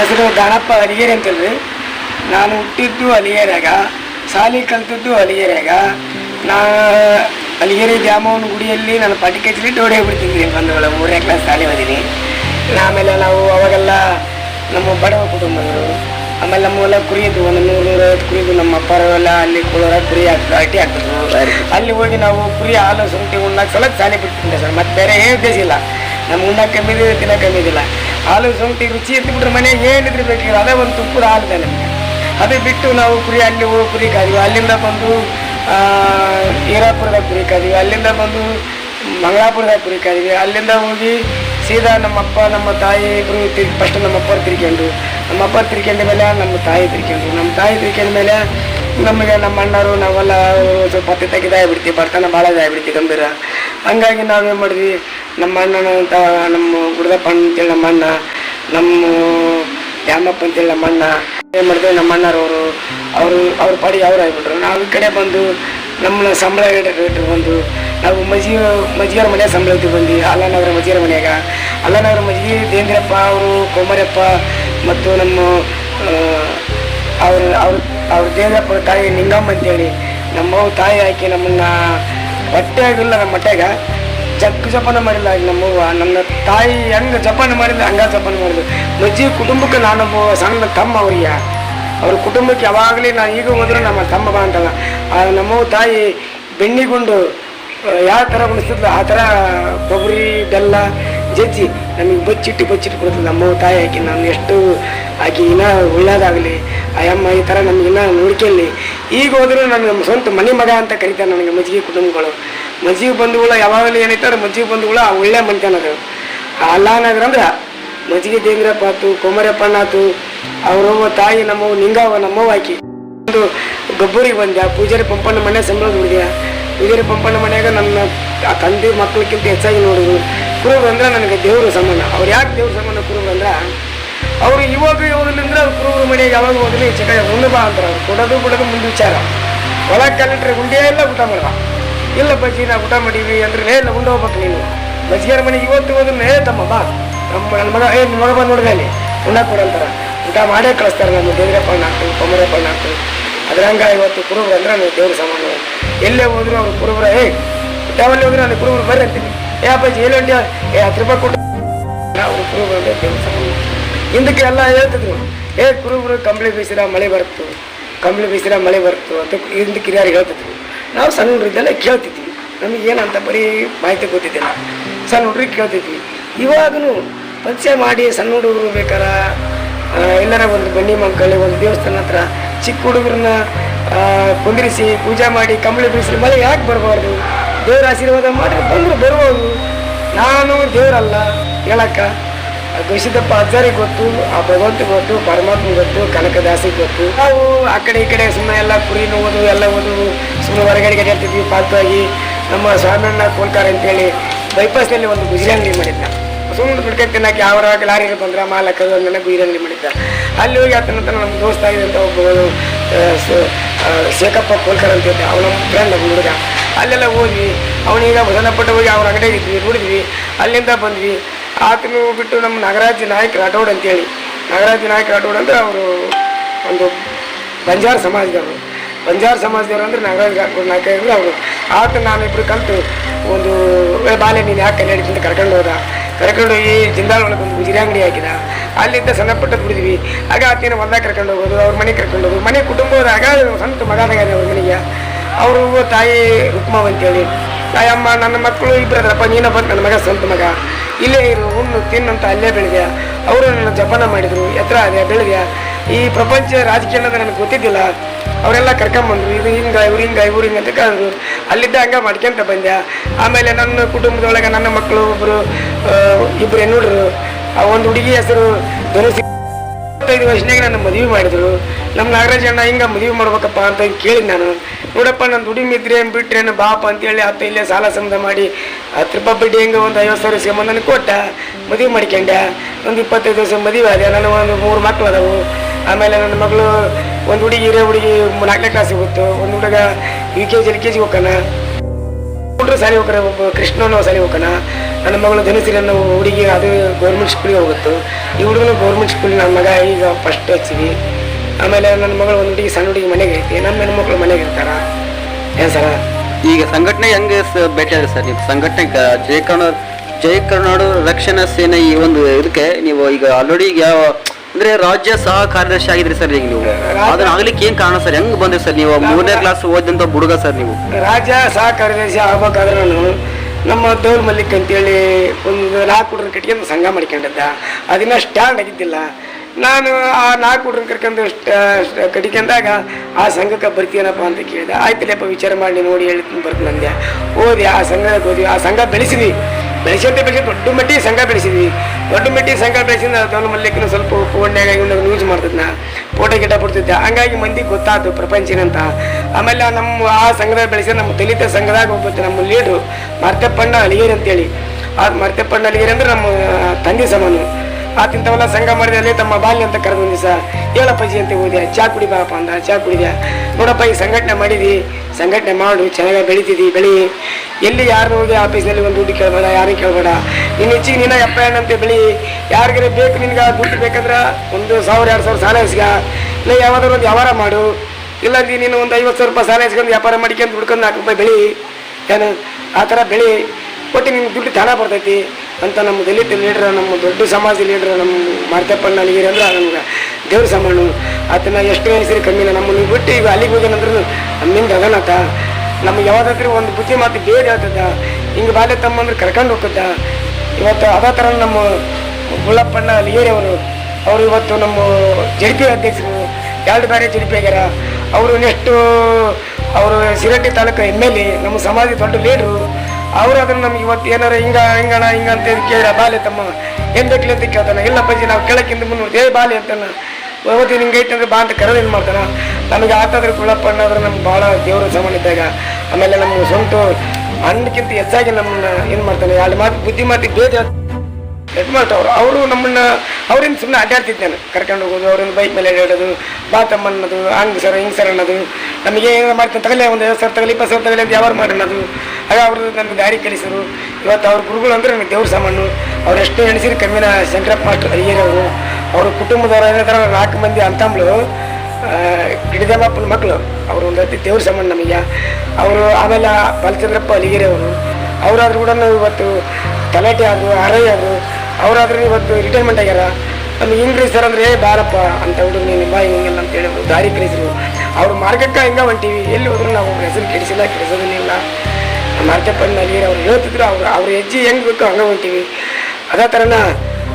ಹೆಸರು ದಾನಪ್ಪ ಅಲಿಗೇರಿ ಅಂತಲ್ರಿ. ನಾನು ಹುಟ್ಟಿದ್ದು ಅಲಿಗೇರಿಯಾಗ ಶಾಲಿ ಕಲ್ತಿದ್ದು ಅಲಿಗೇರಿಯಾಗ ನಾ ಅಲಿಗೇರಿ ದ್ಯಾಮವನ ಗುಡಿಯಲ್ಲಿ ನಾನು ಪಟ್ಟಿ ಕಚ್ಚಲಿ ಡೋಡಿ ಹೋಗ್ಬಿಡ್ತಿದ್ವಿ. ಬಂಧುಗಳು ಮೂರನೇ ಕ್ಲಾಸ್ ಶಾಲೆ ಓದಿನಿ. ಆಮೇಲೆ ನಾವು ಅವಾಗೆಲ್ಲ ನಮ್ಮ ಬಡವ ಕುಟುಂಬದವರು, ಆಮೇಲೆ ನಮ್ಮೆಲ್ಲ ಕುರಿಯಿದ್ವು. ಒಂದು ನೂರು ನೂರೈವತ್ತು ಕುರಿದು ನಮ್ಮ ಅಪ್ಪರವೆಲ್ಲ ಅಲ್ಲಿ ಕೊಡೋರ ಕುರಿ ಹಾಕ್ತಾರೆ ಅಟ್ಟಿ ಹಾಕ್ತಿದ್ರು ಅಲ್ಲಿ ಹೋಗಿ ನಾವು ಕುರಿ ಹಾಲು, ಶುಂಠಿ ಉಣ್ಣಕ್ಕೆ ಸಲಕ್ ಶಾಲೆ ಬಿಡ್ತಿದ್ದೆ ಸರ್. ಮತ್ತೆ ಬೇರೆ ಏನು ಉದ್ದೇಶ ಇಲ್ಲ. ನಮ್ಮ ಉಣ್ಣಾಕ ಕಮ್ಮಿ ಇದೆ ತಿನ್ನ ಕಮ್ಮಿ ಇದಿಲ್ಲ. ಹಾಲು ಶುಂಠಿ ರುಚಿ ಎತ್ತಿ ಬಿಟ್ರೆ ಮನೆಗೆ ಏನಿದ್ರೆ ಬೇಕಿಲ್ಲ ಅದೇ ಒಂದು ತುಪ್ಪದ ಹಾಲಿದೆ ನಮಗೆ ಅದೇ ಬಿಟ್ಟು ನಾವು ಕುರಿ ಅಲ್ಲಿ ಹೋಗಿ ಕುರಿ ಕಾದಿವಿ ಅಲ್ಲಿಂದ ಬಂದು ಆ, ಹೀರಾಪುರದಾಗ ಕುರಿ ಕಾದಿವಿ ಅಲ್ಲಿಂದ ಬಂದು ಮಂಗಳಾಪುರದಾಗ ಕುರಿ ಕಾದಿವಿ ಅಲ್ಲಿಂದ ಹೋಗಿ ಸೀದಾ ನಮ್ಮಪ್ಪ ನಮ್ಮ ತಾಯಿ ಇಬ್ಬರು ತಿರ್ಗಿ ಫಸ್ಟ್ ನಮ್ಮ ಅಪ್ಪ ತಿರ್ಕೊಂಡು ನಮ್ಮಪ್ಪ ತಿರ್ಕೊಂಡ ಮೇಲೆ ನಮ್ಮ ತಾಯಿ ತಿರ್ಕೊಂಡು ನಮ್ಮ ತಾಯಿ ತಿರ್ಕೊಂಡ ಮೇಲೆ ನಮಗೆ ನಮ್ಮ ಅಣ್ಣರು ನಾವೆಲ್ಲ ಸ್ವಲ್ಪ ಹತ್ತಿ ತೆಗೆದಾಗಿ ಬಿಡ್ತೀವಿ ಬರ್ತನ ಭಾಳ ಇದಾಗ್ಬಿಡ್ತೀವಿ ಗಂಭೀರ. ಹಂಗಾಗಿ ನಾವೇನು ಮಾಡಿದ್ವಿ, ನಮ್ಮ ಅಣ್ಣನ ನಮ್ಮ ಗುಡದಪ್ಪ ಅಂತೇಳಿ ನಮ್ಮ ಅಣ್ಣ, ನಮ್ಮ ದ್ಯಾಮಪ್ಪ ಅಂತೇಳಿ ನಮ್ಮ ಅಣ್ಣ, ಏನು ಮಾಡಿದ್ವಿ, ನಮ್ಮ ಅಣ್ಣರವರು, ಅವರು, ಅವ್ರ ಪಾಡಿ ಅವ್ರು ಆಗಿಬಿಟ್ರು. ನಾವು ಈ ಕಡೆ ಬಂದು ನಮ್ಮ ಸಂಬಳ ಇಟ್ಟು ಬಂದು, ನಾವು ಮಜ್ಜಿ ಮಜ್ಜಿಯವ್ರ ಮನೆ ಸಂಬಳ ಇದ್ದು ಬಂದು ಅಲ್ಲನವರ ಮಜ್ಜಿಯರ ಮನೆಯಾಗ. ಅಲ್ಲನವರ ಮಜ್ಜಿ ದೇಂದ್ರಪ್ಪ, ಅವರು ಕೋಮರಪ್ಪ ಮತ್ತು ನಮ್ಮ ಅವ್ರ ಅವ್ರ ಅವ್ರ ದೇಂದ್ರಪ್ಪ ತಾಯಿ ನಿಂಗಮ್ಮ ಅಂತೇಳಿ ನಮ್ಮ ತಾಯಿ ಆಕೆ ನಮ್ಮನ್ನ ಹೊಟ್ಟೆ ಆಗಿಲ್ಲ ನಮ್ಮ ಹೊಟ್ಟೆಗ ಜಗ್ ಜಪಾನ ಮಾಡಿಲ್ಲ ಈಗ ನಮ್ಮವ್ವ ನನ್ನ ತಾಯಿ ಹೆಂಗ ಜಪಾನ ಮಾಡಿಲ್ಲ, ಹಂಗ ಜಪಾನ ಮಾಡಿದ್ರು ಮಜ್ಜಿ ಕುಟುಂಬಕ್ಕೆ ನಾನೊಬ್ಬ ಸಣ್ಣ ತಮ್ಮ ಅವ್ರಿಗೆ. ಅವ್ರ ಕುಟುಂಬಕ್ಕೆ ಯಾವಾಗಲೇ ನಾನು ಈಗ ಹೋದ್ರೆ ನಮ್ಮ ತಮ್ಮ ಬಾ ಅಂತಲ್ಲ. ಆ ನಮ್ಮವ್ವ ತಾಯಿ ಬೆಣ್ಣಿಗುಂಡು ಯಾವ ಥರ ಉಳಿಸ್ತಿದ್ಲು ಆ ಥರ ಕೊಬ್ಬರಿ ಬೆಲ್ಲ ಜಜ್ಜಿ. ನಮಗೆ ಬಚ್ಚಿಟ್ಟು ಬಚ್ಚಿಟ್ಟು ಕೊಡ್ತದೆ ನಮ್ಮ ತಾಯಿ ಆಕೆ ನಾನು ಎಷ್ಟು ಆಕೆ ಇನ್ನೂ ಒಳ್ಳೇದಾಗಲಿ ಅಮ್ಮ ಈ ಥರ ನಮ್ಗೆ ಇನ್ನೂ ನೋಡ್ಕೊಳ್ಳಿ ಈಗ ಹೋದ್ರೆ ನಾನು ನಮ್ಮ ಸ್ವಂತ ಮನೆ ಮಗ ಅಂತ ಕರೀತಾರೆ ನನಗೆ ಮಜ್ಜಿಗೆ ಕುಟುಂಬಗಳು. ಮಜ್ಜಿಗೆ ಬಂಧುಗಳು ಯಾವಾಗಲೂ ಏನೈತಾರೆ ಮಜ್ಜಿಗೆ ಬಂಧುಗಳು ಆ ಒಳ್ಳೆ ಮನ್ತನದು ಅಲ್ಲಾನಗರ ಅಂದ್ರೆ ಮಜ್ಜಿಗೆ ದೇಂದ್ರಪ್ಪ ಆತು ಕೊಮರಪ್ಪಣ್ಣ ಆತು, ಅವರವ್ವ ತಾಯಿ ನಮ್ಮವ್ವ, ನಿಂಗವ್ವ, ನಮ್ಮವ್ವ ಆಕಿ. ಒಂದು ಗೊಬ್ಬರಿಗೆ ಬಂದ್ಯಾ ಪೂಜಾರಿ ಪಂಪಣ್ಣ ಮನೆ ಸಂಬಳ ಪೂಜಾರಿ ಪಂಪಣ್ಣ ಮನೆಯಾಗ ನನ್ನ ತಂದೆ ಮಕ್ಕಳಕ್ಕಿಂತ ಹೆಚ್ಚಾಗಿ ನೋಡಿದ್ರು ಕುರುಬರು ಅಂದ್ರೆ ನನಗೆ ದೇವ್ರ ಸಂಬಂಧ. ಅವ್ರು ಯಾಕೆ ದೇವ್ರ ಸಂಬಂಧ ಕುರುಬ್ರು ಅಂದ್ರೆ, ಅವರು ಇವಾಗ ಹೋದ್ರಿಂದ ಅವ್ರು ಕುರುಬ್ರು ಮನೆಗೆ ಯಾವಾಗ ಹೋದ್ರೆ ಚಿಕ್ಕ ಉಣ್ಣು ಬಾ ಅಂತಾರೆ. ಅವ್ರು ಕೊಡೋದು ಬಿಡೋದು ಮುಂದೆ ವಿಚಾರ. ಒಳಗೆ ಕಾಲಿಟ್ರೆ ಗುಂಡಿಯೇ ಎಲ್ಲ ಊಟ ಮಾಡುವ. ಇಲ್ಲ ಬಜ್ಜಿ ನಾ ಊಟ ಮಾಡೀವಿ ಅಂದ್ರೆ ಇಲ್ಲ ಉಂಡು ಹೋಗ್ಬೇಕು ನೀನು. ಬಜ್ಜಿಗಾರ ಮನೆಗೆ ಇವತ್ತು ಹೋದ್ರೆ ಏ, ತಮ್ಮ ಬಾ. ನಮ್ಮ ನನ್ನ ಮಗ, ಏ ನಿಮ್ಮ ಮಗ ಬಂದು ನೋಡಿದೆ ಅಲ್ಲಿ. ಉಣ್ಣ ಕೊಡಂತಾರ ಊಟ ಮಾಡೇ ಕಳಿಸ್ತಾರೆ ನಮ್ಮ ಹಾಕ್ತೀವಿ ಕೊಮರೆ ಪಣ್ಣ ಹಾಕ್ತೀವಿ. ಅದ್ರಂಗ ಇವತ್ತು ಕುರುಬ್ರು ಅಂದ್ರೆ ನೀವು ದೇವ್ರ ಸಮಾನ ಎಲ್ಲೇ ಹೋದ್ರು ಅವ್ರು ಕುರುಬ್ರ, ಏ ಯಾವಲ್ಲಿ ಹೋದ್ರೆ ಅಲ್ಲಿ ಕುರುಬ್ರು ಬರ್ರಿ ಅಂತೀನಿ. ಏ ಅಪ್ಪಾಜಿ ಹೊಂಟ್ಯಾ? ಏ, ಹತ್ತು ರೂಪಾಯಿ ಕೊಟ್ಟು ಹಿಂದಕ್ಕೆ ಎಲ್ಲ ಹೇಳ್ತಿದ್ರು. ಏ, ಕುರುಬರು, ಕಂಬಳಿ ಬೀಸಿದ ಮಳೆ ಬರುತ್ತು ಕಂಬಳಿ ಬೀಸಿದ ಮಳೆ ಬರುತ್ತು ಅಂತ ಹಿಂದಕ್ಕೆ ಹಿರಿಯರಿಗೆ ಹೇಳ್ತಿದ್ರು. ನಾವು ಸಣ್ಣ ಹುಡುಗರಿದ್ದೆಲ್ಲ ಕೇಳ್ತಿದ್ವಿ. ನಮಗೆ ಏನಂತ ಬರೀ ಮಾಹಿತಿ ಗೊತ್ತಿದ್ದಿಲ್ಲ. ಸಣ್ಣ ಹುಡುಗರಿಗೆ ಕೇಳ್ತಿದ್ವಿ. ಇವಾಗೂ ಪರಿಚಯ ಮಾಡಿ ಸಣ್ಣ ಹುಡುಗರು ಬೇಕಾರ ಎಲ್ಲರ ಒಂದು ಬನ್ನಿ ಮಂಕಳಿ ಒಂದು ದೇವಸ್ಥಾನ ಹತ್ರ ಚಿಕ್ಕ ಹುಡುಗರನ್ನ ಕುಂದಿರಿಸಿ ಪೂಜೆ ಮಾಡಿ ಕಂಬಳಿ ಬೀಸಿರಿ ಮಳೆ ಯಾಕೆ ಬರಬಾರ್ದು? ದೇವ್ರ ಆಶೀರ್ವಾದ ಮಾಡಿ ಬಂದ್ರೆ ಬರ್ಬೋದು ನಾನು ದೇವರಲ್ಲ, ಹೇಳಕ್ಕ. ಗವಿಸಿದ್ದಪ್ಪ ಅಜ್ಜಾರಿಗೆ ಗೊತ್ತು, ಆ ಭಗವಂತ ಗೊತ್ತು ಪರಮಾತ್ಮ ಗೊತ್ತು, ಕನಕದಾಸಿಗೆ ಗೊತ್ತು. ನಾವು ಆ ಕಡೆ ಈ ಕಡೆ ಸುಮ್ಮನೆ ಎಲ್ಲ ಕುರಿ ನೋವು ಎಲ್ಲ ಓದು, ಸುಮ್ಮನೆ ಹೊರಗಡೆ ಪಾಲ್ತು ಆಗಿ ನಮ್ಮ ಅಂತ ಹೇಳಿ ಅಂತೇಳಿ ಬೈಪಾಸ್ನಲ್ಲಿ ಒಂದು ಗುಜರಿ ಅಂಗಡಿ ಮಾಡಿದ್ದ ಸುಮ್ಮನೆ ದುಡ್ಕೊಂಡು ತಿನ್ನಕ್ಕೆ ಯಾವ ಲಾರಿ ಬಂದ್ರೆ ಮಾಲಕ ನನ್ನ ಗುಜರಿ ಅಂಗಡಿ ಮಾಡಿದ್ದ. ಅಲ್ಲಿ ಹೋಗಿ ಆತನ ನಮ್ಮ ದೋಸ್ತ ಆಗಿದಂಥ ಒಬ್ಬ ಶೇಖಪ್ಪ ಕೋಲ್ಕರ್ ಅಂತ ಇದ್ದ. ಅವನ ಫ್ರೆಂಡ್ ಹುಡುಗ. ಅಲ್ಲೆಲ್ಲ ಹೋದ್ವಿ. ಅವನೀಗ ಬಸನಪಟ್ಟ ಹೋಗಿ ಅವ್ರ ಅಂಗಡಿ ಇದ್ವಿ, ನೋಡಿದ್ವಿ. ಅಲ್ಲಿಂದ ಬಂದ್ವಿ. ಆತನು ಬಿಟ್ಟು ನಮ್ಮ ನಾಗರಾಜ್ ನಾಯಕ್ ರಾಠೋಡ್ ಅಂತೇಳಿ. ನಾಗರಾಜ್ ನಾಯಕ್ ರಾಠೋಡ್ ಅಂದ್ರೆ ಅವರು ಒಂದು ಬಂಜಾರ ಸಮಾಜದವರು. ಬಂಜಾರ ಸಮಾಜದವರು ಅಂದ್ರೆ ನಾಗರಾಜ್ ನಾಯಕ ಅಂದ್ರೆ ಅವರು. ಆತ ನಾನಿಬ್ರು ಕಲ್ತು ಒಂದು, "ಏ ಬಾಲೆ, ನೀನು ಯಾಕೆ ಅಂತ ಕರ್ಕೊಂಡು ಹೋದ? ಕರ್ಕೊಂಡು ಹೋಗಿ ಜಿಂದಾಲ್ ಒಳಗೆ ಒಂದು ಗುಜರಿ ಅಂಗಡಿ ಹಾಕಿದ. ಅಲ್ಲಿಂದ ಸಣ್ಣ ಪುಟ್ಟ ಬಿಡಿದ್ವಿ. ಆಗ ಆತೇನು ಒಂದಾಗ ಕರ್ಕೊಂಡು ಹೋಗೋದು, ಅವ್ರ ಮನೆಗೆ ಕರ್ಕೊಂಡು ಹೋಗೋದು. ಮನೆ ಕುಟುಂಬ ಹೋದಾಗ ಸ್ವಂತ ಮಗನಾಗ ಅವ್ರ ಮನೆಗೆ. ಅವರು ತಾಯಿ ರುಕ್ಮಾವ್ ಅಂತೇಳಿ. ತಾಯಮ್ಮ ನನ್ನ ಮಕ್ಕಳು ಇಬ್ಬರು ನೀನಪ್ಪ ನನ್ನ ಮಗ, ಸ್ವಂತ ಮಗ. ಇಲ್ಲೇ ಇರು, ಉಣ್ಣು, ತಿನ್ನಂತ ಅಲ್ಲೇ ಬೆಳೆದೆ ಅವರು ನನ್ನ ಜಪಾನ ಮಾಡಿದರು, ಎತ್ತರ ಅದೇ ಬೆಳೆದೆ ಈ ಪ್ರಪಂಚ ರಾಜಕೀಯ ಅನ್ನೋದು ನನಗೆ ಗೊತ್ತಿದ್ದಿಲ್ಲ. ಅವರೆಲ್ಲ ಕರ್ಕೊಂಬಂದ್ರು, ಇದು ಹಿಂಗ, ಇವ್ರು ಹಿಂಗ ಇವ್ರು ಹಿಂಗ ಅಂತ ಕರೆದ್ರು ಅಲ್ಲಿದ್ದ ಹಂಗ ಮಾಡ್ಕೊಂತ ಬಂದೆ ಆಮೇಲೆ ನನ್ನ ಕುಟುಂಬದೊಳಗೆ ನನ್ನ ಮಕ್ಕಳು ಒಬ್ಬರು ಇಬ್ಬರು ಹೆಣ್ಣುಡ್ರು ಆ ಒಂದು ಹುಡುಗಿ ಹೆಸರು ಧನುಷ್ ಇಪ್ಪತ್ತೈದು ವರ್ಷನಾಗ ನನ್ನ ಮದುವೆ ಮಾಡಿದ್ರು. ನಮ್ಮ ನಾಗರಾಜ ಅಣ್ಣ ಹಿಂಗ ಮದುವೆ ಮಾಡ್ಬೇಕಪ್ಪ ಅಂತ ಕೇಳಿದ್ ನಾನು. ನೋಡಪ್ಪ ನನ್ನ ದುಡಿಮೆ ಇದ್ರೆ ಏನು ಬಿಟ್ರೆ ಏನು ಬಾಪ ಅಂತೇಳಿ ಅತ್ತ ಇಲ್ಲೇ ಸಾಲ ಸಂಬಂಧ ಮಾಡಿ ಹತ್ತು ರೂಪಾಯಿ ಬಡ್ಡಿ ಹೆಂಗೆ ಒಂದು ಐವತ್ತು ಸಾವಿರ ಸಿಗಂಬ ನನಗೆ ಕೊಟ್ಟ. ಮದುವೆ ಮಾಡ್ಕೊಂಡೆ. ಒಂದು ಇಪ್ಪತ್ತೈದು ವರ್ಷ ಮದುವೆ ಆದೆ. ನನ್ನ ಒಂದು ಮೂರು ಮಕ್ಳು ಅದಾವು ಆಮೇಲೆ ನನ್ನ ಮಗಳು ಒಂದು ಹುಡುಗಿ, ಹಿರಿಯ ಹುಡುಗಿ ನಾಲ್ಕನೇ ಕ್ಲಾಸಿಗೆ ಗೊತ್ತು ಒಂದು ಹುಡುಗ U K G L K G ಹೋಗ್ತಾನ ಗೌಡ್ರು ಶಾಲೆ ಹೋಗ್ರೆ ಒಬ್ಬ ಕೃಷ್ಣನ ಸಾರಿ ಹೋಗೋಣ ನನ್ನ ಮಗಳು ಧನುಶ್ರೀ ಅನ್ನೋ ಹುಡುಗಿ ಅದು ಗೌರ್ಮೆಂಟ್ ಸ್ಕೂಲಿಗೆ ಹೋಗುತ್ತೆ. ಈ ಹುಡುಗನು ಗೌರ್ಮೆಂಟ್ ಸ್ಕೂಲ್ ನನ್ನ ಮಗ ಈಗ ಫಸ್ಟ್ ಹಚ್ಚಿವಿ ಆಮೇಲೆ ನನ್ನ ಮಗಳು ಒಂದು ಹುಡುಗಿ, ಸಣ್ಣ ಹುಡುಗಿ ಮನೆಗೆ ಐತಿ ನಮ್ಮ ಹೆಣ್ಮಕ್ಳು ಮನೆಗೆ ಇರ್ತಾರ. ಏನು ಸರ? ಈಗ ಸಂಘಟನೆ ಹೆಂಗೆ ಭೇಟಿ ಸರ್ ನೀವು ಸಂಘಟನೆ ಜಯ ಕರ್ನಾಡ ಜಯ ಕರ್ನಾಡು ರಕ್ಷಣಾ ಸೇನೆ ಈ ಒಂದು ಇದಕ್ಕೆ ನೀವು ಈಗ ಆಲ್ರೆಡಿ ಯಾವ ಅಂದ್ರೆ ರಾಜ್ಯ ಸಹ ಕಾರ್ಯದರ್ಶಿ ಆಗಿದ್ರಿ ಸರ್ ಈಗ ನೀವು. ಅದನ್ನ ಆಗ್ಲಿಕ್ಕೆ ಏನ್ ಕಾರಣ ಸರ್? ಹೆಂಗ್ ಬಂದ್ರಿ ಸರ್ ನೀವು? ಮೂರನೇ ಕ್ಲಾಸ್ ಓದಿದಂತ ಹುಡುಗ ಸರ್ ನೀವು. ರಾಜ್ಯ ಸಹ ಕಾರ್ಯದರ್ಶಿ ಆಗ್ಬೇಕಾದ್ರೆ ನಾನು ನಮ್ಮ ದೌಲ್ ಮಲ್ಲಿಕ್ ಅಂತೇಳಿ ಒಂದು ನಾಲ್ಕು ಹುಡುಗರು ಕಟ್ಕೊಂಡು ಸಂಘ ಮಾಡ್ಕೊಂಡಿದ್ದ. ಅದನ್ನ ಸ್ಟ್ಯಾಂಡ್ ಆಗಿದ್ದಿಲ್ಲ. ನಾನು ಆ ನಾಲ್ಕು ಹುಡುಗರು ಕರ್ಕೊಂಡು ಕಟ್ಕೊಂಡಾಗ ಆ ಸಂಘಕ್ಕೆ ಬರ್ತೀನಪ್ಪ ಅಂತ ಕೇಳಿದೆ. ಆಯ್ತಲ್ಲಪ್ಪ ವಿಚಾರ ಮಾಡಿ ನೋಡಿ ಹೇಳಿ ಬರ್ತೀನಿ ಅಂದೆ. ಓದಿ ಆ ಸಂಘಕ್ಕೆ ಓದಿ ಆ ಸಂಘ ಬೆಳೆಸಿದ್ವಿ. ಬೆಳೆಸೋದೇ ಬೆಳೆಸಿ ದೊಡ್ಡ ಮಟ್ಟಿಗೆ ಸಂಘ ಬೆಳೆಸಿದ್ವಿ. ದೊಡ್ಡ ಮಟ್ಟಿಗೆ ಸಂಘ ಬೆಳೆಸಿದ ತಮ್ಮ ಮಲ್ಲಿಕ್ಕಿನ ಸ್ವಲ್ಪ ಫೋನ್ಯಾಗ ಇವನಾಗ ಯೂಸ್ ಮಾಡ್ತಿದ್ನ. ಫೋಟೋ ಗಿಟ್ಟ ಬಿಡ್ತಿದ್ದೆ. ಹಂಗಾಗಿ ಮಂದಿಗೆ ಗೊತ್ತಾಯ್ತು ಪ್ರಪಂಚನಂತ. ಆಮೇಲೆ ನಮ್ಮ ಆ ಸಂಘದಾಗ ಬೆಳೆಸಿದ ನಮ್ಮ ದಲಿತ ಸಂಘದಾಗ ಒಬ್ಬ ನಮ್ಮ ಲೀಡ್ರು ಮರ್ತಪ್ಪಣ್ಣ ಅಳಿಗೇರಿ ಅಂತೇಳಿ. ಆ ಮರ್ತಪ್ಪಣ್ಣ ಅಳಿಗೇರಿ ಅಂದ್ರೆ ನಮ್ಮ ತಂದೆ ಸಮಾನು. ಆತ ಇಂಥವೆಲ್ಲ ಸಂಘ ಮಾಡಿದೆ, ಅಲ್ಲಿ ತಮ್ಮ ಬಾಲ್ಯ ಅಂತ ಕರೆದು ದಿವಸ, ಹೇಳಪ್ಪಾಜಿ ಅಂತ ಹೋದೆ ಚಾ ಕುಡಿ ಬಾಪ ಅಂದ. ಚಾ ಕುಡಿದ್ಯಾ ನೋಡಪ್ಪ, ಈ ಸಂಘಟನೆ ಮಾಡಿದಿ ಸಂಘಟನೆ ಮಾಡು, ಚೆನ್ನಾಗಿ ಬೆಳಿತಿದಿ, ಬೆಳಿ. ಎಲ್ಲಿ ಯಾರು ಹೋಗಿ ಆಫೀಸ್ನಲ್ಲಿ ಒಂದು ದುಡ್ಡು ಕೇಳಬೇಡ, ಯಾರು ಕೇಳಬೇಡ. ನಿನ್ನ ಹೆಚ್ಚಿಗೆ ನಿನ್ನ ಎಪ್ಪ ಅಂತ ಬೆಳಿ. ಯಾರಿಗಾರ ಬೇಕು ನಿನ್ಗೆ ದುಡ್ಡು ಬೇಕಂದ್ರೆ ಒಂದು ಸಾವಿರ, ಎರಡು ಸಾವಿರ ಸಾಲ ಇಸ್ಗ ಇಲ್ಲ, ಯಾವ್ದಾದ್ರು ಒಂದು ವ್ಯವಹಾರ ಮಾಡು. ಇಲ್ಲ ನೀನು ಒಂದು ಐವತ್ತು ಸಾವಿರ ರೂಪಾಯಿ ಸಾಲ ಇಸ್ಕೊಂಡು ವ್ಯಾಪಾರ ಮಾಡ್ಕೊಂಡು ದುಡ್ಕೊಂಡು ನಾಲ್ಕು ರೂಪಾಯಿ ಬೆಳಿ. ಏನು ಆ ಥರ ಬೆಳಿ. ಒಟ್ಟು ನಿಮ್ಗೆ ದುಡ್ಡು ತಾನ ಬರ್ತೈತಿ ಅಂತ ನಮ್ಮ ದಲಿತ ಲೀಡ್ರ್, ನಮ್ಮ ದೊಡ್ಡ ಸಮಾಜ ಲೀಡ್ರ್, ನಮ್ಮ ಮಾರ್ತಪ್ಪಣ್ಣ ಅಲ್ಲಿಗೆ ಅಂದ್ರೆ ನಮ್ಗೆ ದೇವ್ರ ಸಾಮಾನು, ಆತನ ಎಷ್ಟು ಹೆಸರು ಕಮ್ಮಿನ ನಮ್ಮನ್ನು ಬಿಟ್ಟು ಈಗ ಅಲ್ಲಿಗೆ ಹೋಗ್ಯಾನಂದ್ರೆ ನಮ್ಮಿಂದ ಅದನತ ನಮ್ಗೆ ಯಾವ್ದಾದ್ರೂ ಒಂದು ಬುದ್ಧಿ ಮಾತು ಬೇಡ ಆಗ್ತದ. ಹಿಂಗೆ ಬಾಲ್ಯ ತಮ್ಮ ಅಂದ್ರೆ ಕರ್ಕೊಂಡು ಹೋಗ್ತದ. ಇವತ್ತು ಅದೇ ಥರ ನಮ್ಮ ಗುಳ್ಳಪ್ಪಣ್ಣ ಅವರು ಅವರು ಇವತ್ತು ನಮ್ಮ ಪಿ ಅಧ್ಯಕ್ಷರು, ಎರಡು ಬೇರೆ ಪಿ ಆಗ್ಯಾರ. ಅವರು ನೆಕ್ಸ್ಟು, ಅವರು ಸಿರಟ್ಟಿ ತಾಲೂಕು ಎಂ ಎಲ್ ಎ, ನಮ್ಮ ಸಮಾಜ ದೊಡ್ಡ ಲೀಡ್ರು ಅವ್ರು ಅದನ್ನ ನಮ್ಗೆ ಇವತ್ತು ಏನಾರ ಹಿಂಗ, ಹಿಂಗಣ, ಹಿಂಗ ಅಂತ ಕೇಳ ಬಾಲೆ ತಮ್ಮ. ಏನ್ ಬೇಕಲಿ ಅಂತ ಕೇಳ್ತಾನೆ. ಇಲ್ಲ ಪಜ್ಜಿ ನಾವು ಕೆಳಕ್ಕಿಂತ ಮುನ್ನು ಏ ಬಾಲೆ ಅಂತಾನ ಭಗವತಿ ನಿಂಗೆ ಇಟ್ಟಂದ್ರೆ ಬಾ ಅಂತ ಕರೆದು ಏನು ಮಾಡ್ತಾನ? ನಮಗೆ ಆತಾದ್ರೆ ಕುಳ್ಳಪ್ಪಣ್ಣ ಅನ್ನೋದ್ರೆ ನಮ್ಗೆ ಭಾಳ ದೇವರ ಇದ್ದಾಗ. ಆಮೇಲೆ ನಮ್ಮ ಸ್ವಂತ ಅಣ್ಣಕ್ಕಿಂತ ಹೆಚ್ಚಾಗಿ ನಮ್ಮನ್ನ ಏನು ಮಾಡ್ತಾನೆ? ಎರಡು ಮಾತು, ಬುದ್ಧಿ ಮಾತಿಗೆ ಬೇಜ ಎಡ್ ಮಾಡ್ತಾವ್ರು ಅವರು. ನಮ್ಮನ್ನ ಅವ್ರಿಂದ ಸುಮ್ಮನೆ ಅಡ್ಡಾಡ್ತಿದ್ದೆ ನಾನು ಕರ್ಕೊಂಡು ಹೋಗೋದು ಅವ್ರಿಂದ ಬೈಕ್ ಮೇಲೆ ಅಡ್ಡಾಡೋದು ಬಾ ತಮ್ಮ ಅನ್ನೋದು, ಹಂಗೆ ಸರ್ ಹಿಂಗೆ ಸರ್ ಅನ್ನೋದು. ನಮಗೆ ಏನಾರು ಮಾಡ್ತಾನೆ ತಗಲೆ ಒಂದು ಐವತ್ತು ಸಾವಿರ ತಗಲಿ ಇಪ್ಪತ್ತು ಸಾವಿರ ತಗಲಿ ಅಂತ ಮಾಡಿ ಅನ್ನೋದು ಆಗ ಅವರು ನನಗೆ ದಾರಿ ಕಲಿಸರು ಇವತ್ತು ಅವ್ರ ಗುರುಗಳು ಅಂದರೆ ನನಗೆ ದೇವ್ರ ಸಾಮಾನು. ಅವ್ರು ಎಷ್ಟು ಎಣಿಸಿರಿ ಕಮ್ಮಿನ ಶಂಕರಪ್ಪ ಮಾಸ್ಟರ್ ಅಯ್ಯರವರು ಅವ್ರ ಕುಟುಂಬದವ್ರು ಏನಾದ್ರೆ ನಾಲ್ಕು ಮಂದಿ ಅಂತಂಬ್ಳು ಗಿಡದೇವಪ್ಪನ ಮಕ್ಕಳು ಅವರು ಒಂದು ಅತಿ ದೇವ್ರ ಸಾಮಾನು ನಮಗೆ. ಅವರು ಆಮೇಲೆ ಬಲಚಂದ್ರಪ್ಪ ಅಲಿಗೆರೆಯವರು ಅವರು. ಅವರಾದ್ರೂ ಕೂಡ ಇವತ್ತು ತಲಾಟೆ ಆದರು, ಅರೈ ಆದರು. ಅವರಾದ್ರೂ ಇವತ್ತು ರಿಟೈರ್ಮೆಂಟ್ ಆಗ್ಯಾರ. ನಮ್ಗೆ ಹಿಂಗ್ರಿ ಸರ್ ಅಂದ್ರೆ, ಏ, ಬಾರಪ್ಪ, ಅಂತ ಹುಡುಗ ನೀನು ಬಾ, ಹಿಂಗೆಲ್ಲ ಅಂತ ಹೇಳಿ ದಾರಿ ಕಳಿಸಿದ್ರು ಅವ್ರ ಮಾರ್ಗಕ್ಕೆ ಹಿಂಗೆ ಹೊಂಟೀವಿ. ಎಲ್ಲಿ ಹೋದ್ರು ನಾವು ಹೆಸರು ಕೆಡಿಸಿಲ್ಲ ಕೆಡಿಸೋದಿಲ್ಲ ಮಾರ್ತಪ್ಪನಲ್ಲಿ ಅವ್ರು ಹೇಳ್ತಿದ್ರು, ಅವ್ರು, ಅವ್ರ ಹೆಜ್ಜೆ ಹೆಂಗೆ ಬೇಕು ಹಂಗೆ ಹೊಂಟೀವಿ. ಅದೇ ಥರನ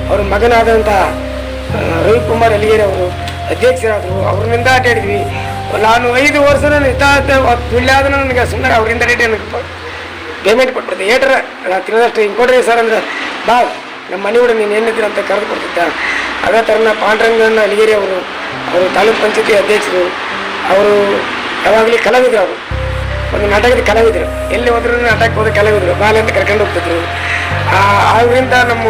ಅವ್ರ ಮಗನಾದಂಥ ರವಿಕುಮಾರ್ ಅಲಿಗೇರಿ ಅವರು ಅಧ್ಯಕ್ಷರಾದರು. ಅವ್ರನ್ನಿಂದ ಆಡಿದ್ವಿ. ನಾನು ಐದು ವರ್ಷ ನಿತಾತ ತುಳ್ಯಾದ ನನಗೆ ಸುಮ್ಮನೆ ಅವರಿಂದ ರೇಟ್ ನನಗೆ ಪೇಮೆಂಟ್ ಹೇಳ್ರ ಏಟ್ರ ತಿನ್ನದಷ್ಟು ಹಿಂಗೆ ಕೊಡ್ರಿ ಸರ್ ಅಂದ್ರೆ, ಬಾ ನಮ್ಮ ಮನೆ ಹುಡುಗ ನೀನು ಏನಿದ್ದೀರ ಅಂತ ಕರೆದು ಕೊಡ್ತಿದ್ದ ಅದೇ ಥರನ ಪಾಂಡ್ರಂಗನ ಅಲಿಗೇರಿ ಅವರು ಅವರು ತಾಲೂಕು ಪಂಚಾಯತಿ ಅಧ್ಯಕ್ಷರು, ಅವರು ಯಾವಾಗಲೂ ಕಲಾವಿದರು ಅವರು. ಒಂದು ನಾಟಕದ ಕಲಾವಿದರು. ಎಲ್ಲಿ ಹೋದ್ರು ನಾಟಕಕ್ಕೆ ಹೋದ್ರೆ ಕಲಾವಿದರು. ಬಾಲ ಅಂತ ಕರ್ಕೊಂಡು ಹೋಗ್ತಿದ್ರು. ಆ ಅವರಿಂದ ನಮ್ಮ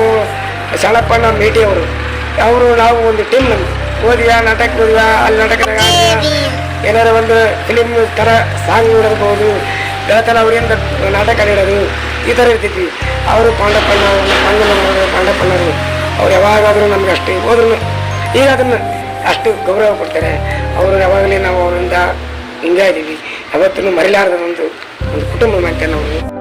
ಶಾಲಪ್ಪಣ್ಣ ಮೇಟಿ ಅವರು ಅವರು ನಾವು ಒಂದು ಟೀಮ್ ನಮ್ದು. ಓದಿಯಾ ನಾಟಕ ಓದಿಯಾ, ಅಲ್ಲಿ ಆಡಿದ್ವ. ಏನಾರ ಒಂದು ಫಿಲಿಮ್ ಥರ ಸಾಂಗ್ ನೋಡಿರ್ಬೋದು ಬೆಳತನ ಅವರಿಂದ ನಾಟಕ ನೀಡೋದು ಈ ಥರ ಇರ್ತೈತಿ. ಅವರು ಪಾಂಡಪ್ಪನ ಮಂಗನವರು ಪಾಂಡಪ್ಪನವರು, ಅವ್ರು ಯಾವಾಗಾದರೂ ನಮ್ಗೆ ಅಷ್ಟೇ ಹೋದ್ರೂ ಈಗ ಅದನ್ನು ಅಷ್ಟು ಗೌರವ ಕೊಡ್ತಾರೆ. ಅವರು ಯಾವಾಗಲೇ ನಾವು ಅವರಿಂದ ಹಿಂಗಾಯಿದ್ದೀವಿ ಇದ್ದೀವಿ, ಯಾವತ್ತೂ ಮರಿಲಾರದ ಒಂದು ಒಂದು ಕುಟುಂಬ ಮಾಡ್ತೇವೆ ನಾವು.